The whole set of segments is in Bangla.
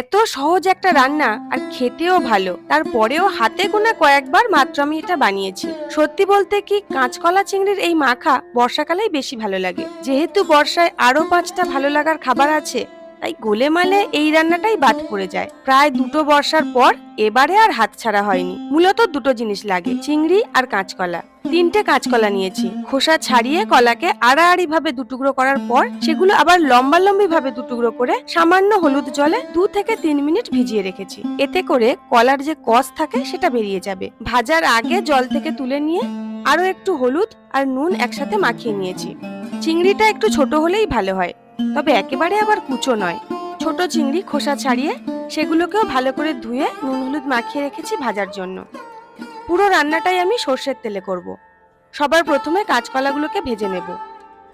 এত সহজ একটা রান্না আর খেতেও ভালো। তারপরেও হাতে গোনা কয়েকবার মাত্র আমি এটা বানিয়েছি। সত্যি বলতে কি কাঁচকলা চিংড়ির এই মাখা বর্ষাকালেই বেশি ভালো লাগে। যেহেতু বর্ষায় আরও পাঁচটা ভালো লাগার খাবার আছে তাই গোলে মালে এই রান্নাটাই বাদ পড়ে যায়। প্রায় দুটো বর্ষার পর এবারে আর হাত ছাড়া হয়নি। মূলত দুটো জিনিস লাগে, চিংড়ি আর কাঁচকলা। তিনটে কাঁচকলা নিয়েছি। খোসা ছাড়িয়ে কলাকে আড়াআড়ি ভাবে দুটুকরো করার পর সেগুলো আবার লম্বা লম্বি ভাবে দুটুকরো করে সামান্য হলুদ জলে দু থেকে তিন মিনিট ভিজিয়ে রেখেছি। এতে করে কলার যে কষ থাকে সেটা বেরিয়ে যাবে। ভাজার আগে জল থেকে তুলে নিয়ে আরও একটু হলুদ আর নুন একসাথে মাখিয়ে নিয়েছি। চিংড়িটা একটু ছোট হলেই ভালো হয়। তবে একেবারে আবার কুচো নয়। ছোট চিংড়ি খোসা ছাড়িয়ে সেগুলোকেও ভালো করে ধুয়ে নুন হলুদ মাখিয়ে রেখেছি ভাজার জন্য। পুরো রান্নাটাই আমি সর্ষের তেলে করব। সবার প্রথমে কাঁচকলাগুলোকে ভেজে নেব।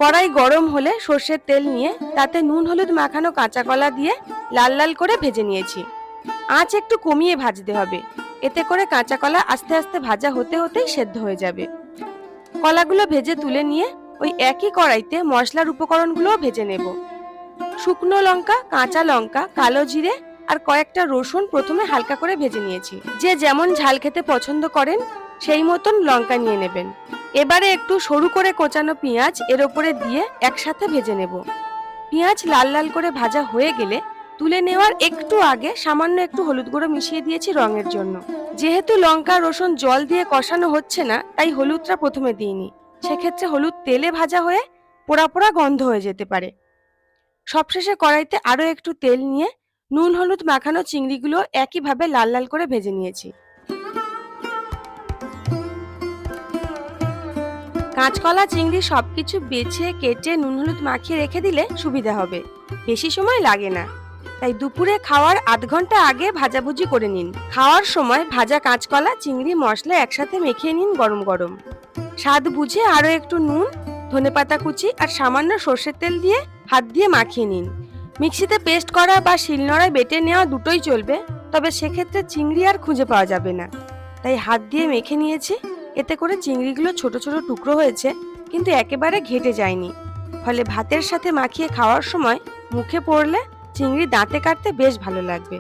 কড়াই গরম হলে সর্ষের তেল নিয়ে তাতে নুন হলুদ মাখানো কাঁচা কলা দিয়ে লাল লাল করে ভেজে নিয়েছি। আঁচ একটু কমিয়ে ভাজতে হবে। এতে করে কাঁচা কলা আস্তে আস্তে ভাজা হতে হতেই সেদ্ধ হয়ে যাবে। কলাগুলো ভেজে তুলে নিয়ে ওই একই কড়াইতে মশলার উপকরণগুলোও ভেজে নেব। শুকনো লঙ্কা, কাঁচা লঙ্কা, কালো জিরে আর কয়েকটা রসুন প্রথমে হালকা করে ভেজে নিয়েছি। যে যেমন ঝাল খেতে পছন্দ করেন, সেই মতন লঙ্কা নিয়ে নেবেন। এবারে একটু সরু করে কোচানো পেঁয়াজ এর ওপরে দিয়ে একসাথে ভেজে নেব। পেঁয়াজ লাল লাল করে ভাজা হয়ে গেলে তুলে নেওয়ার একটু আগে সামান্য একটু হলুদ গুঁড়ো মিশিয়ে দিয়েছি রঙের জন্য। যেহেতু লঙ্কা রসুন জল দিয়ে কষানো হচ্ছে না, তাই হলুদটা প্রথমে দিইনি। সেক্ষেত্রে হলুদ তেলে ভাজা হয়ে পোড়া পোড়া গন্ধ হয়ে যেতে পারে। সবশেষে কড়াইতে আরও একটু তেল নিয়ে নুন, হলুদ, মাখানো চিংড়িগুলো একইভাবে লাল লাল করে ভেজে নিয়েছি। কাঁচকলা, চিংড়ি সবকিছু বেছে, কেটে, নুন, হলুদ মাখিয়ে রেখে দিলে সুবিধা হবে। বেশি সময় লাগে না। তাই দুপুরে খাওয়ার আধ ঘণ্টা আগে ভাজাভুজি করে নিন। খাওয়ার সময় ভাজা কাঁচকলা, চিংড়ি, মশলা একসাথে মেখে নিন গরম গরম। স্বাদ বুঝে আরও একটু নুন ধনেপাতা কুচি আর সামান্য সর্ষের তেল দিয়ে হাত দিয়ে মাখিয়ে নিন। মিক্সিতে পেস্ট করা বা শিলনোড়ায় বেটে নেওয়া দুটোই চলবে, তবে সেক্ষেত্রে চিংড়ি আর খুঁজে পাওয়া যাবে না। তাই হাত দিয়ে মেখে নিয়েছি, এতে করে চিংড়িগুলো ছোট ছোট টুকরো হয়েছে, কিন্তু একেবারে ঘেটে যায়নি। ফলে ভাতের সাথে মাখিয়ে খাওয়ার সময় মুখে পড়লে চিংড়ি দাঁতে কাটতে বেশ ভালো লাগবে।